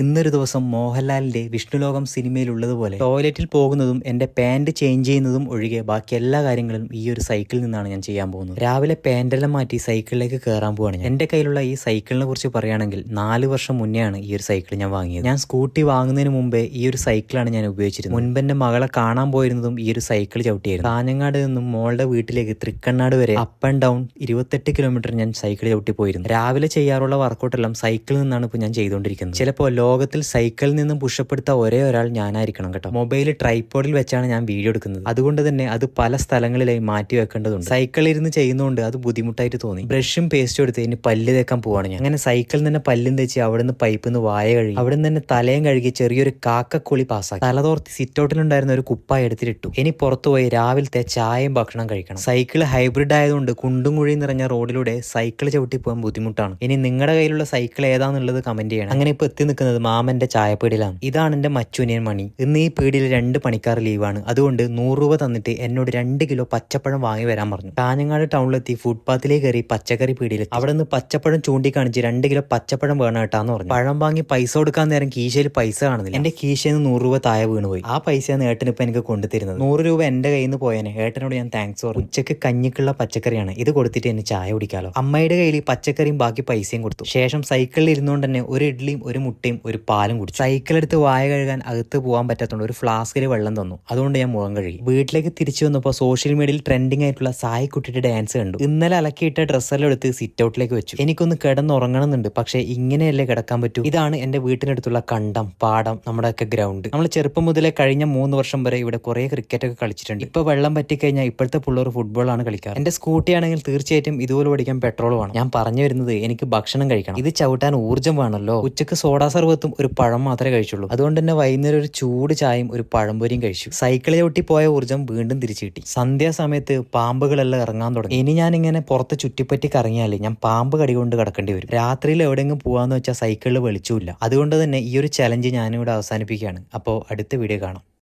ഇന്നൊരു ദിവസം മോഹൻലാലിന്റെ വിഷ്ണുലോകം സിനിമയിലുള്ളതുപോലെ ടോയ്ലറ്റിൽ പോകുന്നതും എന്റെ പാന്റ് ചേഞ്ച് ചെയ്യുന്നതും ഒഴികെ ബാക്കി എല്ലാ കാര്യങ്ങളും ഈ ഒരു സൈക്കിളിൽ നിന്നാണ് ഞാൻ ചെയ്യാൻ പോകുന്നത്. രാവിലെ പാന്റെല്ലാം മാറ്റി സൈക്കിളിലേക്ക് കയറാൻ പോവാണ് എന്റെ കയ്യിലുള്ള ഈ സൈക്കിളിനെ കുറിച്ച് പറയുകയാണെങ്കിൽ നാല് വർഷം മുന്നെയാണ് ഈ ഒരു സൈക്കിൾ ഞാൻ വാങ്ങിയത്. ഞാൻ സ്കൂട്ടി വാങ്ങുന്നതിന് മുമ്പേ ഈ ഒരു സൈക്കിളാണ് ഞാൻ ഉപയോഗിച്ചിരുന്നത്. മുൻപ് മകളെ കാണാൻ പോയിരുന്നതും ഈ ഒരു സൈക്കിൾ ചവിട്ടിയായിരുന്നു. കാഞ്ഞങ്ങാട് നിന്നും മോളുടെ വീട്ടിലേക്ക് തൃക്കണ്ണാട് വരെ അപ്പ് ആൻഡ് ഡൗൺ ഇരുപത്തെട്ട് കിലോമീറ്റർ ഞാൻ സൈക്കിൾ ചവിട്ടി പോയിരുന്നു രാവിലെ ചെയ്യാറുള്ള വർക്കൗട്ടെല്ലാം സൈക്കിളിൽ നിന്നാണ് ഇപ്പോൾ ഞാൻ ചെയ്തുകൊണ്ടിരിക്കുന്നത്. ചിലപ്പോൾ ലോകത്തിൽ സൈക്കിളിൽ നിന്നും പുഷപ്പ് എടുത്ത ഒരേ ഒരാൾ ഞാനായിരിക്കണം കേട്ടോ. മൊബൈൽ ട്രൈപ്പോഡിൽ വെച്ചാണ് ഞാൻ വീഡിയോ എടുക്കുന്നത്. അതുകൊണ്ട് തന്നെ അത് പല സ്ഥലങ്ങളിലായി മാറ്റി വെക്കേണ്ടതുണ്ട്. സൈക്കിളിൽ ഇരുന്ന് ചെയ്യുന്നതുകൊണ്ട് അത് ബുദ്ധിമുട്ടായിട്ട് തോന്നി. ബ്രഷും പേസ്റ്റും എടുത്ത് ഇനി പല്ല് തേക്കാൻ പോവാണ് ഞാൻ. അങ്ങനെ സൈക്കിളിൽ തന്നെ പല്ലും തേച്ച് അവിടെ നിന്ന് പൈപ്പിൽ നിന്ന് വായ കഴുകി അവിടെ തന്നെ തലയും കഴുകി ചെറിയൊരു കാക്കക്കുളി പാസ്സാക്കി തലതോർത്തി സിറ്റൗട്ടിലുണ്ടായിരുന്ന ഒരു കുപ്പായ എടുത്തിട്ടു ഇനി പുറത്തു പോയി രാവിലത്തെ ചായയും ഭക്ഷണം കഴിക്കണം. സൈക്കിൾ ഹൈബ്രിഡ് ആയതുകൊണ്ട് കുണ്ടും കുഴിയും നിറഞ്ഞ റോഡിലൂടെ സൈക്കിൾ ചവിട്ടി പോകാൻ ബുദ്ധിമുട്ടാണ്. ഇനി നിങ്ങളുടെ കയ്യിലുള്ള സൈക്കിൾ ഏതാന്നുള്ളത് കമന്റ് ചെയ്യണം. അങ്ങനെ ഇപ്പൊ എത്തി നിൽക്കുന്നത് മാമന്റെ ചായപ്പീടിയിലാണ്. ഇതാണ് എന്റെ മച്ചുനിയൻ മണി. ഇന്ന് ഈ പീടിയിൽ രണ്ട് പണിക്കാർ ലീവാണ്. അതുകൊണ്ട് നൂറ് രൂപ തന്നിട്ട് എന്നോട് രണ്ട് കിലോ പച്ചപ്പഴം വാങ്ങി വരാൻ പറഞ്ഞു. കാഞ്ഞങ്ങാട് ടൗണിലെത്തി ഫുട്പാത്തിലേക്ക് കയറി പച്ചക്കറി പീടിയിൽ അവിടെ നിന്ന് പച്ചപ്പഴം ചൂണ്ടിക്കാണിച്ച് രണ്ട് കിലോ പച്ചപ്പഴം വേണം കേട്ടാന്ന് പറഞ്ഞു. പഴം വാങ്ങി പൈസ കൊടുക്കാൻ നേരം കീശയിൽ പൈസ കാണുന്നില്ല. എന്റെ കീശയിൽ നിന്ന് നൂറ് രൂപ താഴെ വീണുപോയി. ആ പൈസയാണ് ഏട്ടൻ ഇപ്പൊ എനിക്ക് കൊണ്ടുതരുന്നത്. നൂറ് രൂപ എന്റെ കയ്യിൽ നിന്ന് പോയേനെ. ഏട്ടനോട് ഞാൻ താങ്ക്സ് പറഞ്ഞു. ഉച്ചയ്ക്ക് കഞ്ഞിക്കുള്ള പച്ചക്കറിയാണ്. ഇത് കൊടുത്തിട്ട് എന്നെ ചായ കുടിക്കാലോ. അമ്മയുടെ കയ്യിൽ പച്ചക്കറിയും ബാക്കി പൈസയും കൊടുത്തു. ശേഷം സൈക്കിളിൽ ഇരുന്നുകൊണ്ട് തന്നെ ഒരു ഇഡ്ഡലിയും ഒരു മുട്ടയും ഒരു പാലും കുടിച്ചു. സൈക്കിൾ എടുത്ത് വായ കഴുകാൻ അകത്ത് പോകാൻ പറ്റാത്തതുകൊണ്ട് ഒരു ഫ്ലാസ്കിൽ വെള്ളം തന്നു. അതുകൊണ്ട് ഞാൻ മുഖം കഴുകി. വീട്ടിലേക്ക് തിരിച്ചു വന്നപ്പോൾ സോഷ്യൽ മീഡിയയിൽ ട്രെൻഡിങ് ആയിട്ടുള്ള സായി കുട്ടിയുടെ ഡാൻസ് കണ്ടു. ഇന്നലെ അലക്കിയിട്ട ഡ്രസ്സെല്ലാം എടുത്ത് സിറ്റ് ഔട്ടിലേക്ക് വെച്ചു. എനിക്കൊന്ന് കിടന്നുറങ്ങണമെന്നുണ്ട്. പക്ഷേ ഇങ്ങനെയല്ലേ കിടക്കാൻ പറ്റൂ? ഇതാണ് എന്റെ വീട്ടിനടുത്തുള്ള കണ്ടം പാടം നമ്മുടെയൊക്കെ ഗ്രൗണ്ട് നമ്മൾ ചെറുപ്പം മുതലേ കഴിഞ്ഞ മൂന്ന് വർഷം വരെ ഇവിടെ കുറെ ക്രിക്കറ്റ് ഒക്കെ കളിച്ചിട്ടുണ്ട്. ഇപ്പൊ വെള്ളം പറ്റിക്കഴിഞ്ഞാൽ ഇപ്പോഴത്തെ പിള്ളേർ ഫുട്ബോളാണ് കളിക്കാറ്. എന്റെ സ്കൂട്ടി ആണെങ്കിൽ തീർച്ചയായിട്ടും ഇതുപോലെ ഓടിക്കാൻ പെട്രോൾ വേണം. ഞാൻ പറഞ്ഞു വരുന്നത് എനിക്ക് ഭക്ഷണം കഴിക്കണം. ഇത് ചവിട്ടാൻ ഊർജം വേണമല്ലോ. ഉച്ചയ്ക്ക് സോഡാ സർവത്തും ഒരു പഴം മാത്രമേ കഴിച്ചുള്ളൂ. അതുകൊണ്ട് തന്നെ വൈകുന്നേരം ഒരു ചൂട് ചായയും ഒരു പഴംപൊരിയും കഴിച്ചു. സൈക്കിളിൽ ഒട്ടി പോയ ഊർജം വീണ്ടും തിരിച്ചു കിട്ടി. സന്ധ്യാസമയത്ത് പാമ്പുകളെല്ലാം ഇറങ്ങാൻ തുടങ്ങി. ഇനി ഞാൻ ഇങ്ങനെ പുറത്ത് ചുറ്റിപ്പറ്റി കറങ്ങിയാൽ ഞാൻ പാമ്പ് കടി കൊണ്ട് കിടക്കേണ്ടി വരും. രാത്രിയിൽ എവിടെയെങ്കിലും പോകാന്ന് വെച്ചാൽ സൈക്കിളിൽ വെളിച്ചുമില്ല അതുകൊണ്ട് തന്നെ ഈ ഒരു ചലഞ്ച് ഞാനിവിടെ അവസാനിപ്പിക്കുകയാണ്. അപ്പോൾ അടുത്ത വീഡിയോ കാണാം.